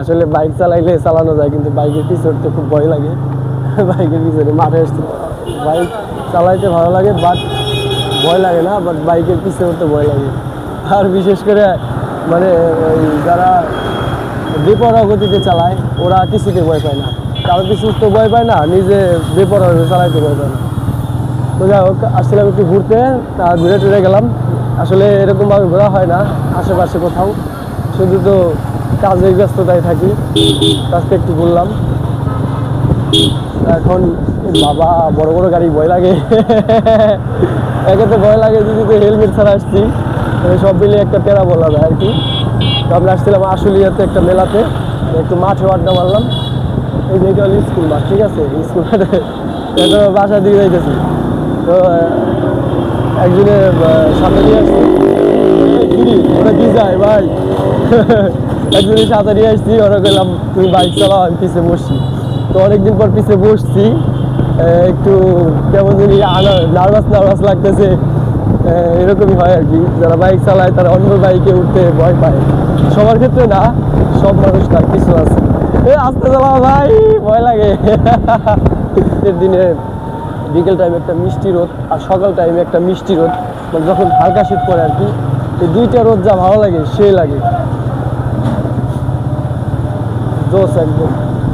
আসলে বাইক চালাইলে চালানো যায়, কিন্তু বাইকের পিছনে উঠতে খুব ভয় লাগে। বাইকের পিছনে মাঠে আসতে। বাইক চালাইতে ভালো লাগে বাট ভয় লাগে না বাট বাইকের পিছনে উঠতে ভয় লাগে। আর বিশেষ করে মানে যারা বেপরোয়া গতিতে চালায়, ওরা কিছুতে ভয় পায় না। কারও পিছু উঠতে ভয় পায় না, নিজে বেপরোয়া চালাইতে ভয় পায় না। তো যাই হোক, আসছিলাম একটু ঘুরতে, তা ঘুরে টুরে গেলাম। আসলে এরকমভাবে ঘোরা হয় না, আশেপাশে কোথাও। শুধু তো কাজের ব্যস্ততায় থাকি। কাজটা একটু বললাম। এখন বাবা বড় বড় গাড়ি ভয় লাগে। একে তো ভয় লাগে যদি তো হেলমেট ছাড়া আসছি। সব মিলে একটা প্যারা বলা যায় আর কি। তো আমরা আসছিলাম আশুলিয়াতে একটা মেলাতে। একটু মাঠে আড্ডা মারলাম। এই যে এটা হলো স্কুল মাঠ ঠিক আছে? স্কুল মাঠে। এটা বাসা দিয়ে যাইতেছি। তো আহ, একজনে আহ, সামনে নিয়ে আসছে এই কিরি, ওরা কি যায় ভাই সাথে নিয়ে আসছি, ওরা গেলাম তুমি বাইক চালাও, আমি পিছিয়ে বসছি। তো অনেকদিন পর পিছিয়ে বসছি। একটু কেমন জানি নার্ভাস নার্ভাস লাগতেছে। এরকমই হয় আর কি। যারা বাইক চালায়, তারা অন্য বাইকে উঠতে ভয় পায়। সবার ক্ষেত্রে না, সব মানুষ তার কিছু আছে। এ, আস্তে চালাও ভাই, ভয় লাগে। এর দিনে বিকেল টাইমে একটা মিষ্টি রোদ, আর সকাল টাইমে একটা মিষ্টি রোদ। মানে যখন হালকা শীত পড়ে আর কি, এই দুইটা রোদ যা ভালো লাগে, সেই লাগে। 做深蹲